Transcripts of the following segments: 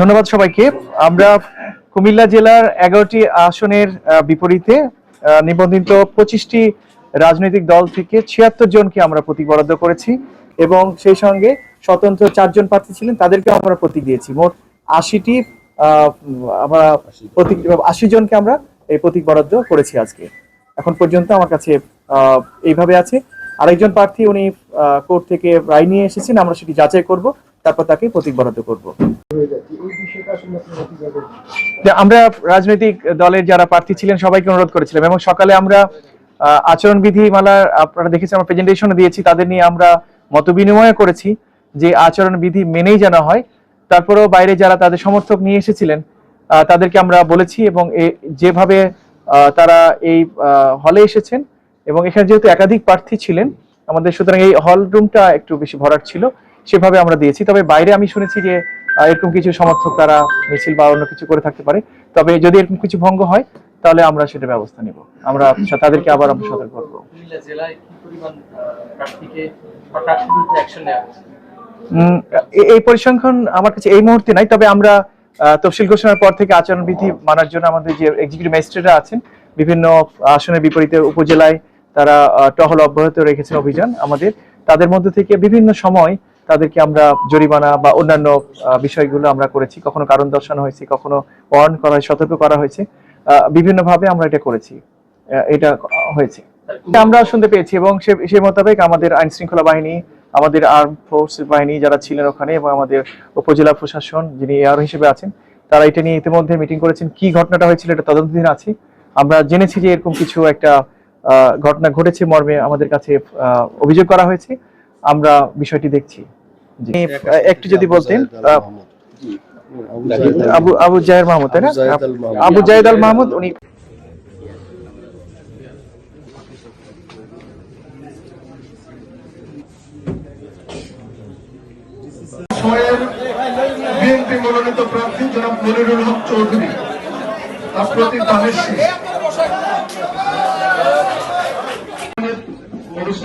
ধন্যবাদ সবাইকে। আমরা কুমিল্লা জেলার এগারোটি আসনের বিপরীতে নিবন্ধিত পঁচিশটি রাজনৈতিক দল থেকে ছিয়াত্তর জনকে আমরা প্রতীক বরাদ্দ করেছি এবং সেই সঙ্গে স্বতন্ত্র চারজন প্রার্থী ছিলেন তাদেরকে আমরা প্রতীক দিয়েছি। মোট আশিটি আমরা প্রতীক, আশি জনকে আমরা এই প্রতীক বরাদ্দ করেছি আজকে। এখন পর্যন্ত আমার কাছে এইভাবে আছে। আরেকজন প্রার্থী, উনি কোর্ট থেকে রায় নিয়ে এসেছেন, আমরা সেটি যাচাই করব, তারপর তাকে প্রতীক বরাদ্দ করব। আমরা রাজনৈতিক দলের যারা প্রার্থী ছিলেন, সবাইকে অনুরোধ করেছিলাম এবং সকালে আমরা আচরণবিধি মালার আপনারা দেখেছেন, আমরা প্রেজেন্টেশন দিয়েছি, তাদের নিয়ে আমরা মত বিনিময় করেছি যে আচরণবিধি মেনেই যেন হয়। তারপরেও বাইরে যারা তাদের সমর্থক নিয়ে এসেছিলেন তাদেরকে আমরা বলেছি এবং যেভাবে তারা এই হলে এসেছেন এবং এখানে যেহেতু একাধিক প্রার্থী ছিলেন, আমাদের সুতরাং এই হল রুমটা একটু বেশি ভরাট ছিল, সেভাবে আমরা দিয়েছি। তবে বাইরে আমি শুনেছি যে এরকম কিছু সমর্থক তারা মিছিল বা অন্য কিছু করে থাকতে পারে। তবে যদি এরকম কিছু ভঙ্গ হয় তাহলে আমরা সেটা ব্যবস্থা নিব। আমরা তাদেরকে আবার আমরা সতর্ক করব। এই পরিসংখ্যান আমার কাছে এই মুহূর্তে নাই তবে আমরা তফসিল ঘোষণার পর থেকে আচরণবিধি মানার জন্য আমাদের যে এক্সিকিউটিভ ম্যাজিস্ট্রেটরা আছেন বিভিন্ন আসনের বিপরীতে উপজেলায় তারা টহল অব্যাহত রেখেছেন অভিযান আমাদের। তাদের মধ্যে থেকে বিভিন্ন সময় তাদেরকে আমরা জরিমানা বা অন্যান্য বিষয়গুলো আমরা করেছি। কখনো কারণ দর্শানো হয়েছে, কখনো ওয়ার্ন করা হয় সতর্ক করা হয়েছে। বিভিন্নভাবে আমরা এটা করেছি। এটা হয়েছে। আমরা শুনতে পেয়েছি এবং সে মোতাবেক আমাদের আইন শৃঙ্খলা বাহিনী, আমাদের আর্ম ফোর্স বাহিনী যারা ছিলেন ওখানে এবং আমাদের উপজেলা প্রশাসন যিনি এআর হিসেবে আছেন, তারা এটা নিয়ে ইতিমধ্যে মিটিং করেছেন। কি ঘটনাটা হয়েছিল এটা তদন্তাধীন আছে। আমরা জেনেছি যে এরকম কিছু একটা ঘটনা ঘটেছে মর্মে আমাদের কাছে অভিযোগ করা হয়েছে। আমরা বিষয়টি দেখছি। একটু যদি বলতেন আবু আবু জাহের মাহমুদ তাই না? আবু জাহেদ আল মাহমুদ। উনি বিএনপি মনোনীত প্রার্থী জনাব মনিরুল হক চৌধুরী। তার প্রতি দানের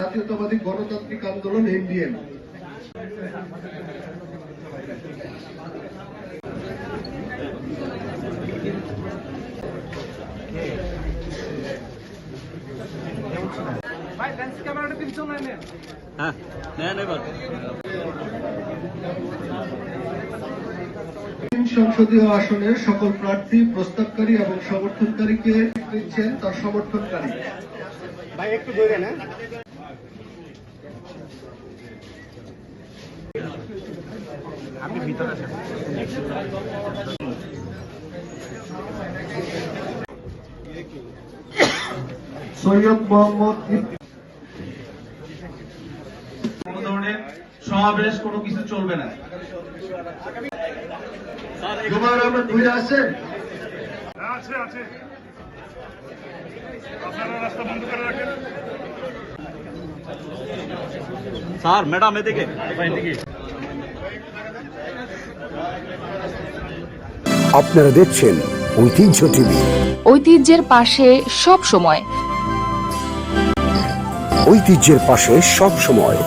জাতীয়তাবাদী গণতান্ত্রিক আন্দোলন এনডিএম তিন সংসদীয় আসনের সকল প্রার্থী প্রস্তাবকারী এবং সমর্থনকারীকে দিচ্ছেন তার সমর্থনকারী। সৈয়দ মোহাম্মদ ইফ- কোনো ধরনের সমাবেশ কোনো কিছু চলবে না। জুমার আহমেদ ভুইয়া আছেন আছে আছে। আপনারা রাস্তা বন্ধ করে রাখেন। স্যার ম্যাডাম এদিকে। আপনারা দেখছেন ঐতিহ্য টিভি। ঐতিহ্যের পাশে সব সময়। ঐতিহ্যের পাশে সব সময়।